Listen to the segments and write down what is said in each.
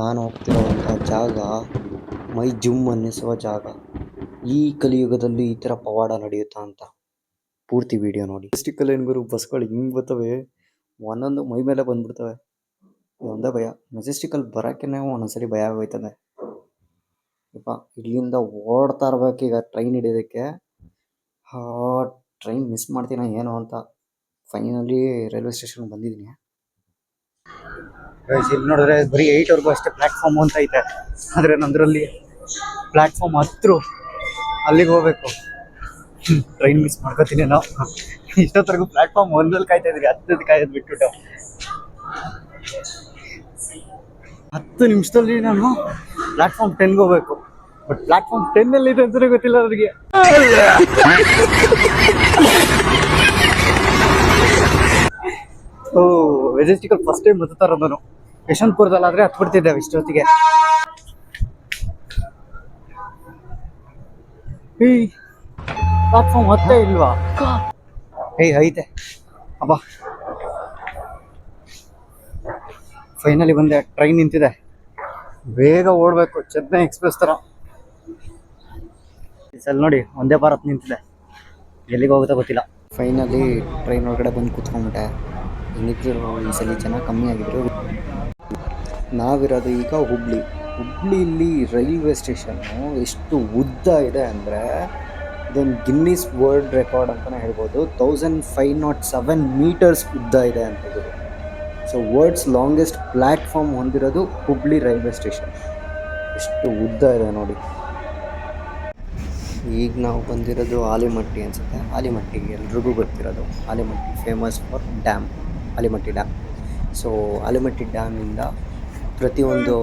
ನಾನು ಹೋಗ್ತಿರುವಂಥ ಜಾಗ ಮೈ ಜುಮ್ ಅನ್ನಿಸುವ ಜಾಗ. ಈ ಕಲಿಯುಗದಲ್ಲಿ ಈ ಥರ ಪವಾಡ ನಡೆಯುತ್ತಾ ಅಂತ ಪೂರ್ತಿ ವಿಡಿಯೋ ನೋಡಿ. ಮೆಜೆಸ್ಟಿಕಲ್ ಏನು ಬಸ್ಗಳು ಹಿಂಗೆ ಬರ್ತವೆ. ಒಂದೊಂದು ಮೈ ಮೇಲೆ ಬಂದ್ಬಿಡ್ತವೆ. ಒಂದೇ ಭಯ. ಮೆಜೆಸ್ಟಿಕಲ್ಲಿ ಬರೋಕ್ಕೇ ಒಂದೊಂದ್ಸರಿ ಭಯ ಆಗೋಯ್ತದೆ. ಯಪ್ಪ, ಇಲ್ಲಿಂದ ಓಡ್ತಾ ಇರ್ಬೇಕೀಗ ಟ್ರೈನ್ ಹಿಡಿಯೋದಕ್ಕೆ. ಹಾ ಟ್ರೈನ್ ಮಿಸ್ ಮಾಡ್ತೀನ ಏನೋ ಅಂತ. ಫೈನಲಿ ರೈಲ್ವೆ ಸ್ಟೇಷನ್ಗೆ ಬಂದಿದ್ದೀನಿ. ಇಲ್ಲಿ ನೋಡಿದ್ರೆ ಬರೀ ಏಯ್ಟ್ವರೆಗೂ ಅಷ್ಟೇ ಪ್ಲಾಟ್ಫಾರ್ಮ್ ಅಂತ ಐತೆ. ಆದ್ರೆ ನಂದರಲ್ಲಿ ಪ್ಲಾಟ್ಫಾರ್ಮ್ ಹತ್ರ ಅಲ್ಲಿಗೆ ಹೋಗ್ಬೇಕು. ಟ್ರೈನ್ ಮಿಸ್ ಮಾಡ್ಕೋತೀನಿ ನಾವು. ಇಷ್ಟೊತ್ತರೆಗೂ ಪ್ಲಾಟ್ಫಾರ್ಮ್ ಒಂದಲ್ಲಿ ಕಾಯ್ತಾ ಇದ್ರಿ ಹತ್ತದ ಕಾಯೋದು ಬಿಟ್ಬಿಟ್ಟು. ಹತ್ತು ನಿಮಿಷದಲ್ಲಿ ನಾನು ಪ್ಲಾಟ್ಫಾರ್ಮ್ ಟೆನ್ಗೆ ಹೋಗ್ಬೇಕು. ಬಟ್ ಪ್ಲಾಟ್ಫಾರ್ಮ್ ಟೆನ್ ಅಲ್ಲಿ ಇದೆ ಅಂತಲೇ ಗೊತ್ತಿಲ್ಲ ಅವ್ರಿಗೆ. ಮೆಜೆಸ್ಟಿಕಲ್ ಫಸ್ಟ್ ಟೈಮ್ ಇರೋದು ಆದ್ರೆ ಯಶವಂತಪುರದಲ್ಲಾದ್ರೆ ಹತ್ಬಿಡ್ತಿದ್ದೆ ಇಷ್ಟೊತ್ತಿಗೆ. ಏಯ್ ಪ್ಲಾಟ್ಫಾರ್ಮ್ ಮತ್ತೆ ಇಲ್ವಾ? ಏಯ್ ಐತೆ. ಅಬ್ಬಾ. ಫೈನಲಿ ಬಂದೆ ಟ್ರೈನ್ ನಿಂತಿದೆ. ಬೇಗ ಓಡಬೇಕು ಚೆನ್ನೈ ಎಕ್ಸ್ಪ್ರೆಸ್ ಥರ ಸಲ್ ನೋಡಿ, ಒಂದೇ ಭಾರತ್ ನಿಂತಿದೆ. ಎಲ್ಲಿಗೆ ಹೋಗುತ್ತಾ ಗೊತ್ತಿಲ್ಲ. ಫೈನಲಿ ಟ್ರೈನ್ ಒಳಗಡೆ ಬಂದು ಕೂತ್ಕೊಂಡ್ಬಿಟ್ಟೆ. ಇನ್ನಿದ್ರು ಈ ಸಲ ಜನ ಕಮ್ಮಿ ಆಗಿದ್ರು. ನಾವಿರೋದು ಈಗ ಹುಬ್ಳಿ. ಹುಬ್ಳಿಯಲ್ಲಿ ರೈಲ್ವೆ ಸ್ಟೇಷನ್ನು ಎಷ್ಟು ಉದ್ದ ಇದೆ ಅಂದರೆ ಇದೊಂದು ಗಿನ್ನಿಸ್ ವರ್ಲ್ಡ್ ರೆಕಾರ್ಡ್ ಅಂತಲೇ ಹೇಳ್ಬೋದು. Thousand five nought seven meters ಉದ್ದ ಇದೆ ಅಂತ ಇದು. ಸೊ ವರ್ಲ್ಡ್ಸ್ ಲಾಂಗೆಸ್ಟ್ ಪ್ಲ್ಯಾಟ್ಫಾರ್ಮ್ ಹೊಂದಿರೋದು ಹುಬ್ಳಿ ರೈಲ್ವೆ ಸ್ಟೇಷನ್. ಎಷ್ಟು ಉದ್ದ ಇದೆ ನೋಡಿ. ಈಗ ನಾವು ಬಂದಿರೋದು ಆಲಿಮಟ್ಟಿ ಅನಿಸುತ್ತೆ. ಆಲಿಮಟ್ಟಿಗೆ ಎಲ್ರಿಗೂ ಗೊತ್ತಿರೋದು. Almatti famous for dam Almatti dam. So Almatti ಡ್ಯಾಮಿಂದ ಪ್ರತಿಯೊಂದು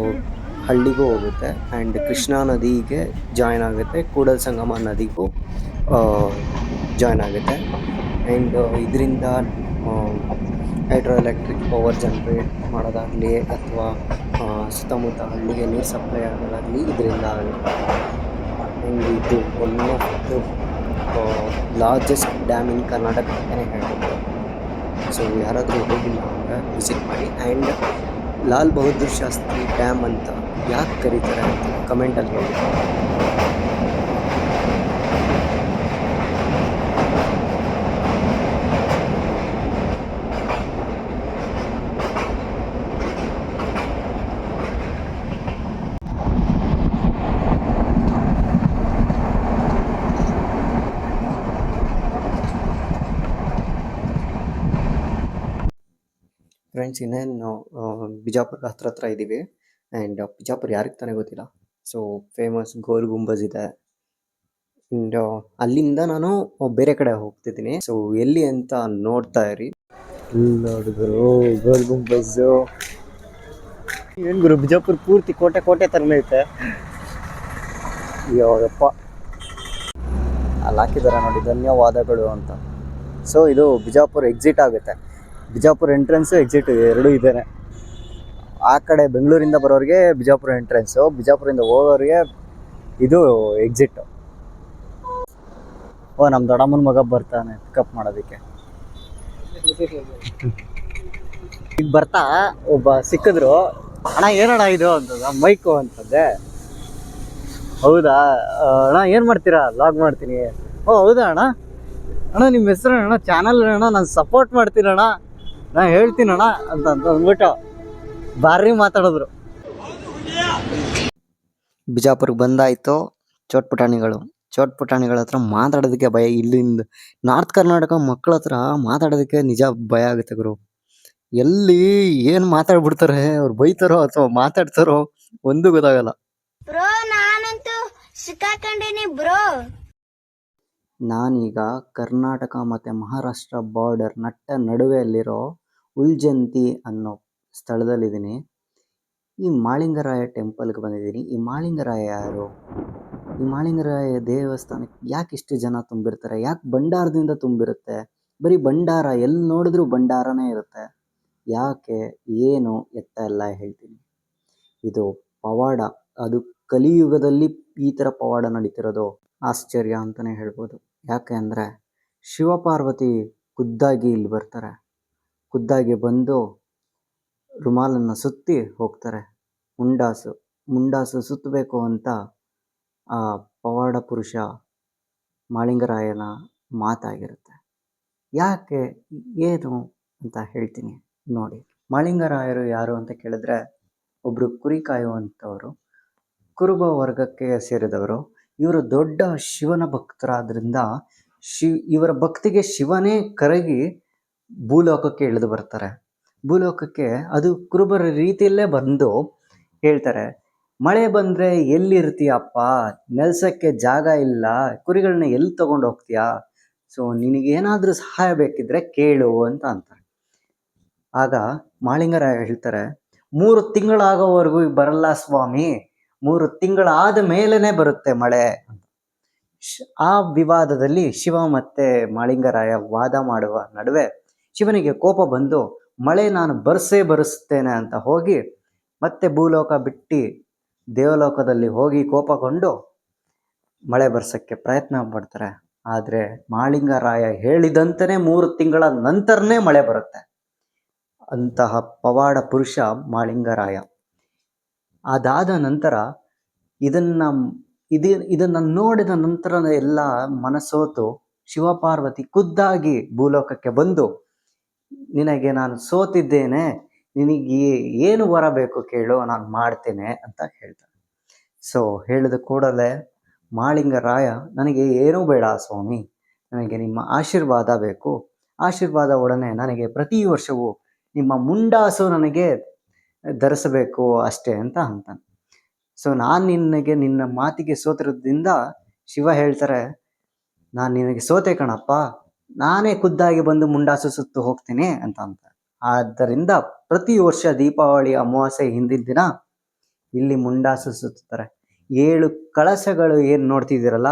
ಹಳ್ಳಿಗೂ ಹೋಗುತ್ತೆ ಆ್ಯಂಡ್ ಕೃಷ್ಣಾ ನದಿಗೆ ಜಾಯ್ನ್ ಆಗುತ್ತೆ, ಕೂಡಲ್ ಸಂಗಮ ನದಿಗೂ ಜಾಯ್ನ್ ಆಗುತ್ತೆ. ಆ್ಯಂಡ್ ಇದರಿಂದ ಹೈಡ್ರೋ ಎಲೆಕ್ಟ್ರಿಕ್ ಪವರ್ ಜನ್ರೇಟ್ ಮಾಡೋದಾಗಲಿ ಅಥವಾ ಸುತ್ತಮುತ್ತ ಹಳ್ಳಿಗೆ ನೀರು ಸಪ್ಲೈ ಆಗೋದಾಗಲಿ ಇದರಿಂದ ಆಗುತ್ತೆ. ಆ್ಯಂಡ್ ಇದು one of the largest dam in Karnataka ಅಂತಲೇ ಹೇಳ್ಬೋದು ಸೊ ಯಾರಾದರೂ ಹೋಗಿಲ್ಲ ವಿಸಿಟ್ ಮಾಡಿ. ಆ್ಯಂಡ್ ಲಾಲ್ ಬಹದ್ದೂರ್ ಶಾಸ್ತ್ರಿ ಡ್ಯಾಮ್ ಅಂತ ಯಾಕೆ ಕರೀತಾರೆ ಅಂತ ಕಮೆಂಟಲ್ಲಿ ಹೇಳಿ ಫ್ರೆಂಡ್ಸ್ ಇನ್ನೇನು ಆ, ಬಿಜಾಪುರ ಹತ್ರ ಹತ್ರ ಇದ್ದೀವಿ. ಆ್ಯಂಡ್ ಬಿಜಾಪುರ ಯಾರಿಗೆ ತಾನೇ ಗೊತ್ತಿಲ್ಲ. ಸೊ ಫೇಮಸ್ ಗೋಲ್ ಗುಂಬಜ್ ಇದೆ. ಆ್ಯಂಡ್ ಅಲ್ಲಿಂದ ನಾನು ಬೇರೆ ಕಡೆ ಹೋಗ್ತಿದ್ದೀನಿ. ಸೊ ಎಲ್ಲಿ ಅಂತ ನೋಡ್ತಾ ಇರಿ. ಗೋಲ್ ಗುಂಬಜ್ ಏನು ಗುರು ಬಿಜಾಪುರ ಪೂರ್ತಿ ಕೋಟೆ ಕೋಟೆ ತರನೇ ಐತೆ. ಯಾವಪ್ಪ ಅಲ್ಲಿ ಹಾಕಿದ್ದಾರೆ ನೋಡಿ ಧನ್ಯವಾದಗಳು ಅಂತ. ಸೊ ಇದು ಬಿಜಾಪುರ ಎಕ್ಸಿಟ್ ಆಗುತ್ತೆ. ಬಿಜಾಪುರ ಎಂಟ್ರೆನ್ಸು ಎಕ್ಸಿಟ್ ಎರಡೂ ಇದೇನೆ. ಆ ಕಡೆ ಬೆಂಗಳೂರಿಂದ ಬರೋರಿಗೆ ಬಿಜಾಪುರ ಎಂಟ್ರೆನ್ಸು ಬಿಜಾಪುರದಿಂದ ಹೋಗೋರಿಗೆ ಇದು ಎಕ್ಸಿಟ್ ಓ ನಮ್ಮ ದೊಡ್ಡಮ್ಮನ ಮಗ ಬರ್ತಾನೆ ಪಿಕಪ್ ಮಾಡೋದಕ್ಕೆ. ಈಗ ಬರ್ತಾ, ಒಬ್ಬ ಸಿಕ್ಕಿದ್ರು, ಅಣ್ಣ, ಏನಣ್ಣ ಇದು? ಅಂತದ, ಮೈಕು ಅಂತಂದೆ. ಹೌದಾ? ಅಣ್ಣ, ಏನು ಮಾಡ್ತೀರಾ? ಲಾಗ್ ಮಾಡ್ತೀನಿ. ಓ, ಹೌದಾ, ಅಣ್ಣ? ಅಣ್ಣ ನಿಮ್ಮ ಹೆಸರು ಅಣ್ಣ ಚಾನಲ್ ಅಣ್ಣ, ನಾನು ಸಪೋರ್ಟ್ ಮಾಡ್ತೀನಿ ಅಣ್ಣ. ನಾ ಹೇಳ್ತೀನಿ ಅಣ್ಣ ಅಂತ ಅಂತ ಅಂದ್ಬಿಟ್ಟು ಭಾರಿ ಮಾತಾಡಿದ್ರು. ಬಿಜಾಪುರಕ್ಕೆ ಬಂದಾಯ್ತು ಚೋಟ್ ಪುಟಾಣಿಗಳು. ಚೋಟ್ ಪುಟಾಣಿಗಳ ಹತ್ರ ಮಾತಾಡೋದಕ್ಕೆ ಭಯ. ಇಲ್ಲಿಂದ ನಾರ್ತ್ ಕರ್ನಾಟಕ ಮಕ್ಕಳ ಹತ್ರ ಮಾತಾಡೋದಕ್ಕೆ ನಿಜ ಭಯ ಆಗುತ್ತೆ ಗುರು. ಎಲ್ಲಿ ಏನು ಮಾತಾಡ್ಬಿಡ್ತಾರೆ ಅವ್ರು ಬೈತಾರೋ ಅಥವಾ ಮಾತಾಡ್ತಾರೋ ಒಂದು ಗೊತ್ತಾಗಲ್ಲ. ಬ್ರೋ ನಾನಂತೂ ಸಿಕ್ಕಾಕೊಂಡಿನಿ ಬ್ರೋ. ನಾನೀಗ ಕರ್ನಾಟಕ ಮತ್ತು ಮಹಾರಾಷ್ಟ್ರ ಬಾರ್ಡರ್ ನಟ್ಟ ನಡುವೆಯಲ್ಲಿರೋ ಉಲ್ಜಂತಿ ಅನ್ನೋ ಸ್ಥಳದಲ್ಲಿದ್ದೀನಿ. ಈ ಮಾಳಿಂಗರಾಯ ಟೆಂಪಲ್ಗೆ ಬಂದಿದ್ದೀನಿ. ಈ ಮಾಳಿಂಗರಾಯ ಯಾರು? ಈ ಮಾಳಿಂಗರಾಯ ದೇವಸ್ಥಾನಕ್ಕೆ ಯಾಕೆ ಇಷ್ಟು ಜನ ತುಂಬಿರ್ತಾರೆ? ಯಾಕೆ ಭಂಡಾರದಿಂದ ತುಂಬಿರುತ್ತೆ? ಬರೀ ಭಂಡಾರ, ಎಲ್ಲಿ ನೋಡಿದ್ರೂ ಭಂಡಾರನೇ ಇರುತ್ತೆ. ಯಾಕೆ, ಏನು ಎತ್ತ ಎಲ್ಲ ಹೇಳ್ತೀನಿ. ಇದು ಪವಾಡ. ಅದು ಕಲಿಯುಗದಲ್ಲಿ ಈ ಥರ ಪವಾಡ ನಡೀತಿರೋದು. ಆಶ್ಚರ್ಯ ಅಂತಲೇ ಹೇಳ್ಬೋದು. ಯಾಕೆ ಅಂದರೆ, ಶಿವಪಾರ್ವತಿ ಖುದ್ದಾಗಿ ಇಲ್ಲಿ ಬರ್ತಾರೆ. ಖುದ್ದಾಗಿ ಬಂದು ರುಮಾಲನ್ನು ಸುತ್ತಿ ಹೋಗ್ತಾರೆ. ಮುಂಡಾಸು ಮುಂಡಾಸು ಸುತ್ತಬೇಕು ಅಂತ ಆ ಪವಾಡ ಪುರುಷ ಮಾಳಿಂಗರಾಯನ ಮಾತಾಗಿರುತ್ತೆ. ಯಾಕೆ, ಏನು ಅಂತ ಹೇಳ್ತೀನಿ ನೋಡಿ. ಮಾಳಿಂಗರಾಯರು ಯಾರು ಅಂತ ಕೇಳಿದ್ರೆ ಒಬ್ಬರು ಕುರಿ ಕಾಯುವಂಥವರು, ಕುರುಬ ವರ್ಗಕ್ಕೆ ಸೇರಿದವರು. ಇವರು ದೊಡ್ಡ ಶಿವನ ಭಕ್ತರಾದ್ರಿಂದ ಶಿ, ಇವರ ಭಕ್ತಿಗೆ ಶಿವನೇ ಕರಗಿ ಭೂಲೋಕಕ್ಕೆ ಇಳಿದು ಬರ್ತಾರೆ. ಭೂಲೋಕಕ್ಕೆ ಅದು ಕುರುಬರ ರೀತಿಯಲ್ಲೇ ಬಂದು ಹೇಳ್ತಾರೆ, ಮಳೆ ಬಂದರೆ ಎಲ್ಲಿರ್ತೀಯಪ್ಪ? ನೆಲ್ಸಕ್ಕೆ ಜಾಗ ಇಲ್ಲ. ಕುರಿಗಳನ್ನ ಎಲ್ಲಿ ತಗೊಂಡು ಹೋಗ್ತೀಯಾ? ಸೊ, ನಿನಗೇನಾದರೂ ಸಹಾಯ ಬೇಕಿದ್ರೆ ಕೇಳು ಅಂತ ಅಂತಾರೆ. ಆಗ ಮಾಳಿಂಗರಾಯ ಹೇಳ್ತಾರೆ, ಮೂರು ತಿಂಗಳಾಗೋವರೆಗೂ ಬರಲ್ಲ ಸ್ವಾಮಿ. ಮೂರು ತಿಂಗಳಾದ ಮೇಲೇ ಬರುತ್ತೆ ಮಳೆ ಆ ವಿವಾದದಲ್ಲಿ ಶಿವ ಮತ್ತೆ ಮಾಳಿಂಗರಾಯ ವಾದ ಮಾಡುವ ನಡುವೆ ಶಿವನಿಗೆ ಕೋಪ ಬಂದು, ಮಳೆ ನಾನು ಬರ್ಸೇ ಬರೆಸ್ತೇನೆ ಅಂತ ಹೋಗಿ, ಮತ್ತೆ ಭೂಲೋಕ ಬಿಟ್ಟು ದೇವಲೋಕದಲ್ಲಿ ಹೋಗಿ ಕೋಪಗೊಂಡು ಮಳೆ ಬರ್ಸಕ್ಕೆ ಪ್ರಯತ್ನ ಪಡ್ತಾರೆ. ಆದರೆ ಮಾಳಿಂಗರಾಯ ಹೇಳಿದಂತೆಯೇ ಮೂರು ತಿಂಗಳ ನಂತರನೇ ಮಳೆ ಬರುತ್ತೆ. ಅಂತಹ ಪವಾಡ ಪುರುಷ ಮಾಳಿಂಗರಾಯ. ಅದಾದ ನಂತರ ಇದನ್ನ, ಇದೇ, ಇದನ್ನ ನೋಡಿದ ನಂತರ ಎಲ್ಲ ಮನಸೋತು ಶಿವಪಾರ್ವತಿ ಖುದ್ದಾಗಿ ಭೂಲೋಕಕ್ಕೆ ಬಂದು ನಿನಗೆ ನಾನು ಸೋತಿದ್ದೇನೆ, ನಿನಗೆ ಏನು ವರ ಬೇಕು ಕೇಳು, ನಾನು ಮಾಡ್ತೇನೆ ಅಂತ ಹೇಳ್ತಾನೆ. ಸೊ ಹೇಳಿದ ಕೂಡಲೇ ಮಾಳಿಂಗರಾಯ, ನನಗೆ ಏನೂ ಬೇಡ ಸ್ವಾಮಿ, ನನಗೆ ನಿಮ್ಮ ಆಶೀರ್ವಾದ ಬೇಕು. ಆಶೀರ್ವಾದ ಒಡನೆ ನನಗೆ ಪ್ರತಿ ವರ್ಷವೂ ನಿಮ್ಮ ಮುಂಡಾಸು ನನಗೆ ಧರಿಸಬೇಕು ಅಷ್ಟೇ ಅಂತ ಅಂತಾನೆ. ಸೊ ನಾನು ನಿನಗೆ ನಿನ್ನ ಮಾತಿಗೆ ಸೋತಿರೋದ್ರಿಂದ ಶಿವ ಹೇಳ್ತಾರೆ, ನಾನು ನಿನಗೆ ಸೋತೆ ಕಣಪ್ಪ ನಾನೇ ಖುದ್ದಾಗಿ ಬಂದು ಮುಂಡಾಸು ಸುತ್ತು ಹೋಗ್ತೇನೆ ಅಂತ ಅಂತ ಆದ್ದರಿಂದ ಪ್ರತಿ ವರ್ಷ ದೀಪಾವಳಿ ಅಮಾವಾಸ್ಯೆ ಹಿಂದಿನ ದಿನ ಇಲ್ಲಿ ಮುಂಡಾಸು ಸುತ್ತಾರೆ. ಏಳು ಕಳಸಗಳು ಏನು ನೋಡ್ತಿದ್ದೀರಲ್ಲ,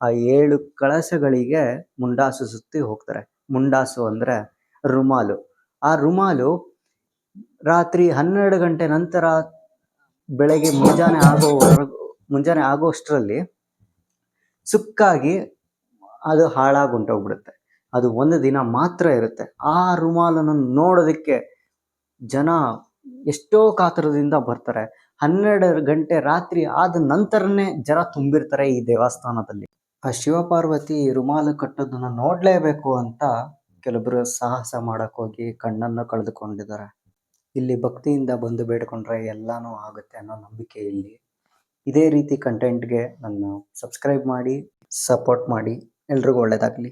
ಆ ಏಳು ಕಳಸಗಳಿಗೆ ಮುಂಡಾಸು ಸುತ್ತಿ ಹೋಗ್ತಾರೆ. ಮುಂಡಾಸು ಅಂದರೆ ರುಮಾಲು. ಆ ರುಮಾಲು ರಾತ್ರಿ ಹನ್ನೆರಡು ಗಂಟೆ ನಂತರ ಬೆಳಗ್ಗೆ ಮುಂಜಾನೆ ಆಗೋ ಮುಂಜಾನೆ ಆಗೋಷ್ಟರಲ್ಲಿ ಸುಕ್ಕಾಗಿ ಅದು ಹಾಳಾಗಿ ಹೊಂಟೋಗ್ಬಿಡುತ್ತೆ. ಅದು ಒಂದು ದಿನ ಮಾತ್ರ ಇರುತ್ತೆ. ಆ ರುಮಾಲನ್ನು ನೋಡೋದಕ್ಕೆ ಜನ ಎಷ್ಟೋ ಕಾತರದಿಂದ ಬರ್ತಾರೆ. ಹನ್ನೆರಡು ಗಂಟೆ ರಾತ್ರಿ ಆದ ನಂತರನೇ ಜನ ತುಂಬಿರ್ತಾರೆ ಈ ದೇವಸ್ಥಾನದಲ್ಲಿ. ಆ ಶಿವಪಾರ್ವತಿ ರುಮಾಲು ಕಟ್ಟೋದನ್ನ ನೋಡಲೇಬೇಕು ಅಂತ ಕೆಲವರು ಸಾಹಸ ಮಾಡೋಕ್ಕೋಗಿ ಕಣ್ಣನ್ನು ಕಳೆದುಕೊಂಡಿದ್ದಾರೆ. ಇಲ್ಲಿ ಭಕ್ತಿಯಿಂದ ಬಂದು ಬೇಡ್ಕೊಂಡ್ರೆ ಎಲ್ಲನೂ ಆಗುತ್ತೆ ಅನ್ನೋ ನಂಬಿಕೆ ಇಲ್ಲಿ. ಇದೇ ರೀತಿ ಕಂಟೆಂಟ್ಗೆ ನನ್ನ ಸಬ್ಸ್ಕ್ರೈಬ್ ಮಾಡಿ ಸಪೋರ್ಟ್ ಮಾಡಿ. ಎಲ್ರಿಗೂ ಒಳ್ಳೆಯದಾಗಲಿ